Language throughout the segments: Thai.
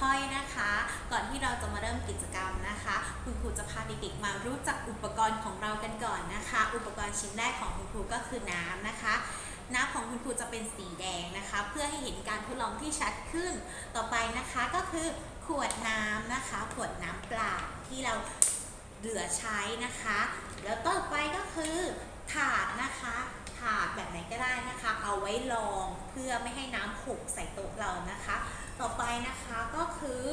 ค่อยนะคะ ก่อนที่เราจะมาเริ่มกิจกรรมนะคะ คุณครูจะพาเด็กๆมารู้จักอุปกรณ์ของเรากันก่อนนะคะ อุปกรณ์ชิ้นแรกของคุณครูก็คือน้ำนะคะน้ำของคุณครูจะเป็นสีแดงนะคะ เพื่อให้เห็นการทดลองที่ชัดขึ้น ต่อไปนะคะก็คือขวดน้ำนะคะ ขวดน้ำเปล่าที่เราเหลือใช้นะคะ แล้วต่อไปก็คือถาดนะคะถาดแบบไหนก็ได้นะคะ เอาไว้รองเพื่อไม่ให้น้ำขกใส่โต๊ะเรานะคะ ต่อไปนะคะก็คือ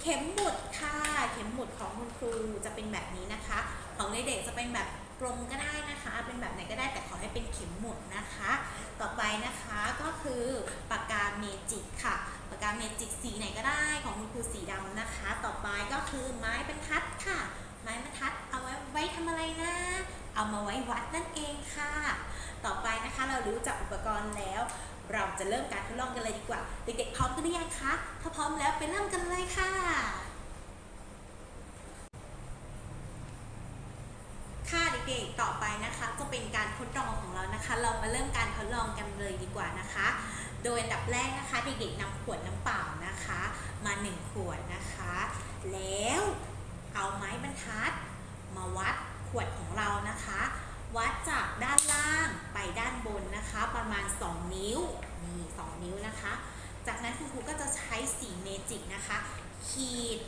เข็มหมุดค่ะ เข็มหมุดของคุณครูจะเป็นแบบนี้นะคะ ของเด็กๆจะเป็นแบบกลมก็ได้นะคะ เป็นแบบไหนก็ได้แต่ขอให้เป็นเข็มหมุดนะคะ ต่อไปนะคะก็คือปากกาเมจิกค่ะ ปากกาเมจิกสีไหนก็ได้ของคุณครูสีดำนะคะ ต่อไปก็คือไม้บรรทัดค่ะ ไม้บรรทัดเอาไว้ไว้ทำอะไรนะ เอามาไว้วัดนั่นเองค่ะ ต่อไปนะคะเรารู้จักอุปกรณ์แล้ว เราจะเริ่มการทดลองกันเลยดีกว่า เด็กๆพร้อมกันหรือยังคะ ถ้าพร้อมแล้วไปเริ่มกันเลยค่ะ ค่ะเด็กๆต่อไปนะคะ จะเป็นการทดลองของเรานะคะ เรามาเริ่มการทดลองกันเลยดีกว่านะคะ โดยอันดับแรกนะคะเด็กๆนำขวดน้ำเปล่านะคะ มา1ขวดนะคะ แล้วเอาไม้บรรทัด มาวัดขวดของเรานะคะ วัดจากด้านล่างไปด้านบนนะคะ ประมาณ 2 นิ้วนี่2นิ้วนะคะ จากนั้นคุณครูก็จะใช้สีเมจิกนะคะ ขีด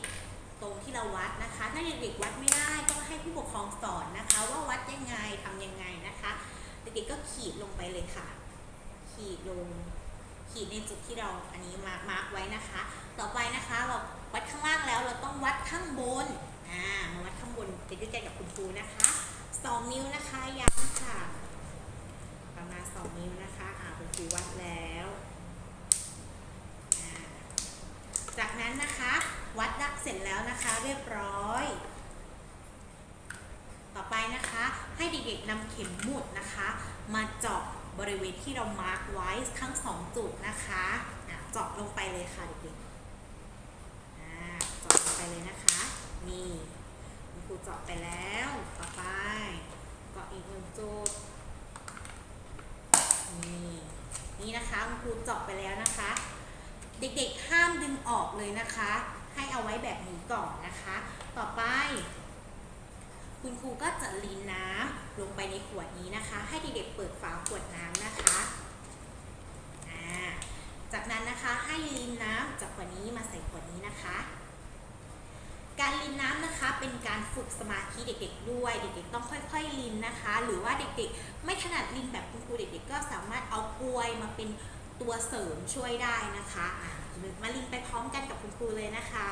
ตรงที่เราวัดนะคะ ถ้าเด็กๆวัดไม่ได้ก็ให้ผู้ปกครองสอนนะคะ ว่าวัดยังไงทำยังไงนะคะ เด็กๆก็ขีดลงไปเลยค่ะ ขีดลง ขีดในจุดที่เราอันนี้มามาร์กไว้นะคะ ต่อไปนะคะเราวัดข้างล่างแล้วเราต้องวัดข้างบนอ่ามาวัดข้างบนไปด้วยกันกับคุณครูนะคะสองนิ้วนะ ย้ำค่ะ ประมาณสองนิ้วนะคะอ่าคุณครูวัดแล้ว จากนั้นนะคะ วัดดักเสร็จแล้วนะคะเรียบร้อย ต่อไปนะคะให้เด็กๆนำเข็มหมุดนะคะ มาเจาะบริเวณที่เรามาร์กไว้ทั้งสองจุดนะคะเจาะลงไปเลยค่ะเด็กๆเจาะลงไปเลยนะคะ นี่คุณครูเจาะไปแล้ว ต่อไปเจาะอีกหนึ่งจุด นี่นี่นะคะคุณครู เจาะไปแล้วนะคะ เด็กๆห้ามดึงออกเลยนะคะ ให้เอาไว้แบบนี้ก่อนนะคะ ต่อไป คุณครูก็จะลีนน้ำลงไปในขวดนี้นะคะ ให้เด็กๆเปิดฝาขวดน้ำนะคะจากนั้นนะคะให้ลีนน้ำจากขวดนี้มาใส่ขวดนี้นะคะ การลีนน้ำนะคะเป็นการฝึกสมาธิเด็กๆ ด้วย เด็กๆ ต้องค่อยๆลีนนะคะ หรือว่าเด็กๆ ไม่ถนัดลีนแบบคุณครูเด็กๆ ก็สามารถเอากลวยมาเป็น ตัวเสริมช่วยได้นะคะมาลีนไปพร้อมกันกับคุณครูเลยนะคะ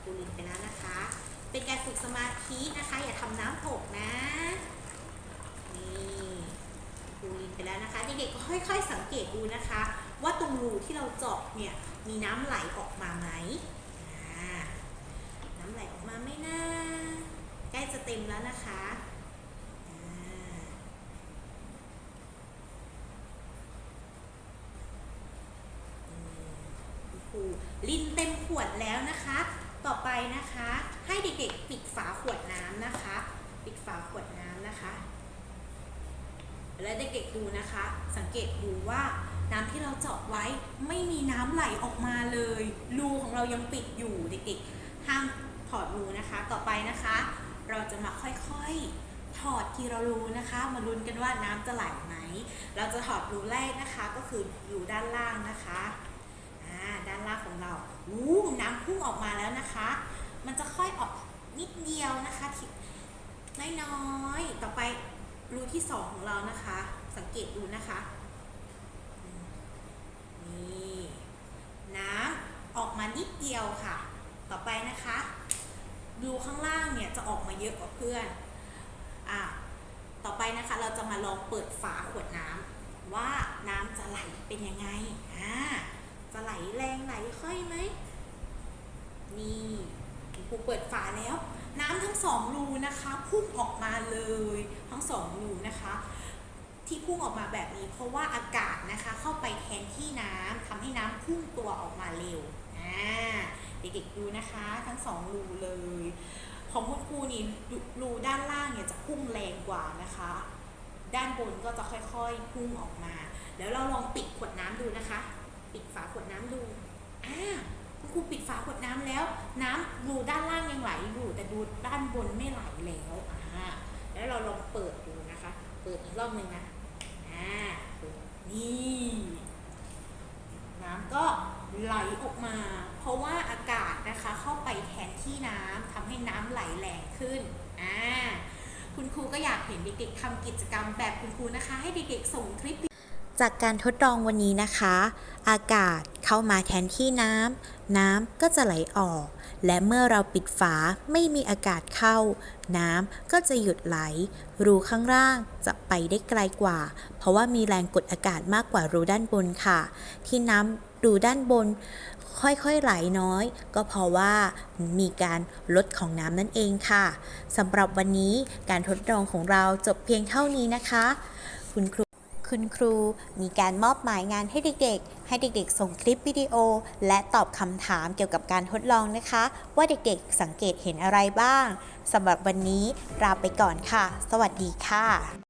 ครูลีนไปแล้วนะคะ เป็นการฝึกสมาธินะคะ อย่าทำน้ำหกนะ นี่ครูลินไปแล้วนะคะ เด็กๆก็ค่อยๆสังเกตดูนะคะ ว่าตรงรูที่เราเจาะเนี่ยมีน้ำไหลออกมาไหมน้ำไหลออกมาไหมนะใกล้จะเต็มแล้วนะคะอ่านี่คุณครู ลินเต็มขวดแล้วนะคะ ต่อไปนะคะ ให้เด็กๆ ปิดฝาขวดน้ำนะคะ ปิดฝาขวดน้ำนะคะ แล้วเด็กๆดูนะคะ สังเกตดูว่าน้ำที่เราเจาะไว้ไม่มีน้ำไหลออกมาเลย รูของเรายังปิดอยู่เด็กๆ ห้ามถอดรูนะคะ ต่อไปนะคะ เราจะมาค่อยๆ ถอดทีละรูนะคะ มาลุ้นกันว่าน้ำจะไหลไหม เราจะถอดรูแรกนะคะ ก็คือรูด้านล่างนะคะ ด้านล่างของเราอู้น้ำพุ่งออกมาแล้วนะคะ มันจะค่อยออกนิดเดียวนะคะทีน้อยๆต่อไปรูที่สองของเรานะคะ สังเกตดูนะคะนี่น้ำออกมานิดเดียวค่ะ ต่อไปนะคะรูข้างล่างเนี่ยจะออกมาเยอะกว่าเพื่อนอ่าต่อไปนะคะเราจะมาลองเปิดฝาขวดน้ำว่าน้ำจะไหลเป็นยังไงอ่า จะไหลแรงไหลค่อยไหม นี่ครูเปิดฝาแล้ว น้ำทั้งสองรูนะคะพุ่งออกมาเลย ทั้งสองรูนะคะ ที่พุ่งออกมาแบบนี้ เพราะว่าอากาศนะคะเข้าไปแทนที่น้ำทำให้น้ำพุ่งตัวออกมาเร็วอ่าเด็กๆดูนะคะ ทั้งสองรูเลย ของคุณครูนี่รูด้านล่างเนี่ยจะพุ่งแรงกว่านะคะด้านบนก็จะค่อยๆพุ่งออกมา แล้วเราลองปิดขวดน้ำดูนะคะ ปิดฝาขวดน้ำดูอ่าคุณครูปิดฝาขวดน้ำแล้ว น้ำดูด้านล่างยังไหลอยู่ แต่ดูด้านบนไม่ไหลแล้วอ่าแล้วเราลองเปิดดูนะคะ เปิดอีกรอบหนึ่งนะอ่าเปิดนี่น้ำก็ไหลออกมา เพราะว่าอากาศนะคะเข้าไปแทนที่น้ำทำให้น้ำไหลแรงขึ้นอ่าคุณครูก็อยากเห็นเด็กๆทำกิจกรรมแบบคุณครูนะคะ ให้เด็กๆส่งคลิป จากการทดลองวันนี้นะคะ อากาศเข้ามาแทนที่น้ำน้ำก็จะไหลออก และเมื่อเราปิดฝาไม่มีอากาศเข้า น้ำก็จะหยุดไหล รูข้างล่างจะไปได้ไกลกว่า เพราะว่ามีแรงกดอากาศมากกว่ารูด้านบนค่ะ ที่น้ำรูด้านบนค่อยๆไหลน้อย ก็เพราะว่ามีการลดของน้ำนั่นเองค่ะสำหรับวันนี้การทดลองของเราจบเพียงเท่านี้นะคะ คุณครู คุณครู มีการมอบหมายงานให้เด็กๆ ให้เด็กๆ ส่งคลิปวิดีโอ และตอบคำถามเกี่ยวกับการทดลองนะคะ ว่าเด็กๆ สังเกตเห็นอะไรบ้างสำหรับวันนี้ลาไปก่อนค่ะ สวัสดีค่ะ